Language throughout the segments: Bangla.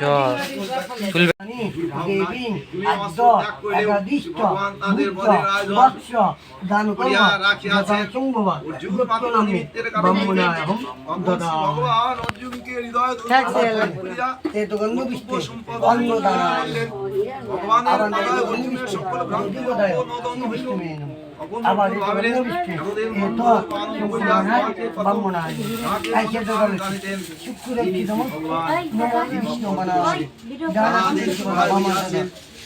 তুলবে দেবী অন্ন আবার গন্ধ বিষ্ণু যদি বিষ্ণু মেন তো গন্ধ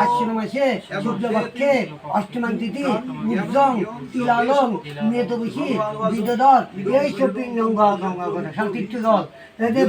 আশ্বিন মাসে শুক্লপক্ষে অষ্টমান তিথি উজ্জং তিলালং মেতবুষি বিদদল এই সপিং গঙ্গা গঙ্গা করে সব তীর্থ দল। এদের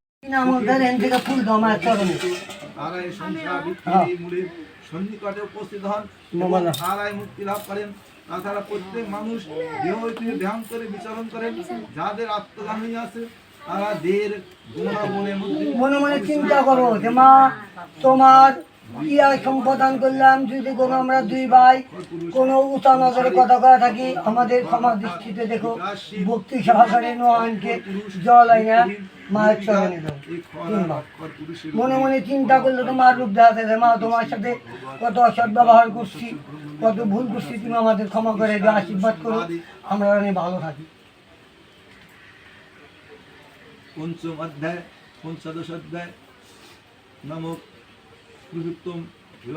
নামদের এন থেকে ফুল দমায় চরণে তারা এই সংসার হ্যাঁ। বৃত্তির সন্নিকটে উপস্থিত হন তারাই মুক্তি লাভ করেন। তাছাড়া প্রত্যেক মানুষ দেহ ধ্যান করে বিচরণ করেন যাদের আত্মগামী আছে তারা দেহের মনে মনে চিন্তা করো যে মা তোমার কি আর সম্পাদন করলাম? যদি কোনো আমরা দুই ভাই কোনো উঁচা নজরে কথা করা থাকি আমাদের ক্ষমা দৃষ্টিতে দেখো ভক্তি সহকারে নোয়ানকে জল আইনা। মায়ের দাও তিনবার। মনে মনে চিন্তা করলে তোমার রূপ দেখাতে যে মা তোমার সাথে কত অসৎ ব্যবহার করছি কত ভুল করছি তুমি আমাদের ক্ষমা করে দিয়ে আশীর্বাদ করো আমরা অনেক ভালো থাকি। পঞ্চম অধ্যায় পঞ্চদশ অধ্যায় নামক পুরুষোত্তম দিয়ে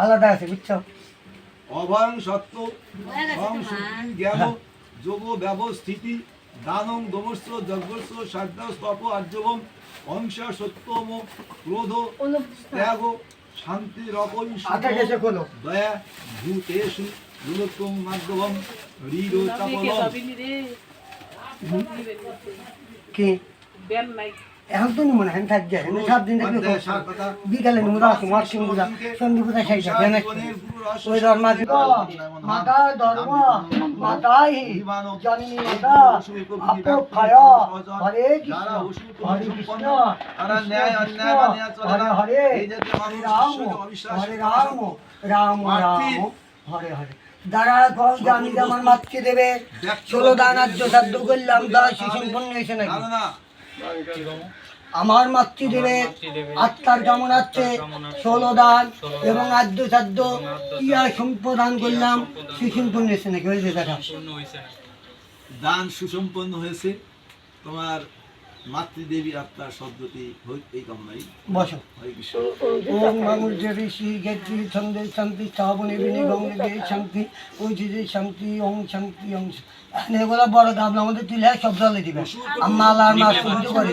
আলাদা আছে বুঝছ? অভয়ং সত্য জ্ঞান যোগ ব্যবস্থিতি দানং দমস্য যজ্ঞস্য সাধ্য স্তপ আর্যবম অহিংসা সত্যম ক্রোধ ত্যাগ শান্তি খোলো। দয়া ভূতেষু গুণোত্তম মাধ্যমম হৃদ কি এখন তো মনে হয় থাক যায় সাত দিন কথা বিকালে মরসিং পূজা সন্ধি পূজা সেই সব জানাস ওই ধর্ম মাতা ধর্ম মাতাই জননী মাতা আপক্ষয় হরে কৃষ্ণ হরে কৃষ্ণ তারা ন্যায় অন্যায় মানিয়া চলে হরে হরে এই জাতীয় মানুষ রাম ঈশ্বরকে অবিশ্বাস হরে রাম রাম রাম হরে হরে। দ্বারা কম জানি আমার মাতৃ দেবে ষোলো দান আর্য সাধ্য করলাম দশ সম্পন্ন হয়েছে নাকি? না না আমার মাতৃদেবের আত্মার কেমন আছে ষোলো দান এবং আদ্য সাধ্য ইয়া সম্প্রদান করলাম সুসম্পন্ন হয়েছে নাকি? হয়েছে দেখা। দান সুসম্পন্ন হয়েছে। তোমার মাতৃদেবী আত্মার শব্দটি এই কামনাই। বস। হরে কৃষ্ণ। ওম মামুর দেবী শ্রী গেত্রী ছন্দে শান্তি শ্রাবণে বিনি গঙ্গে শান্তি ওই যে শান্তি ওম শান্তি ওম এগুলো বড় গাবলা আমাদের তুলে সব জলে দিবে। মালা মাছ করে।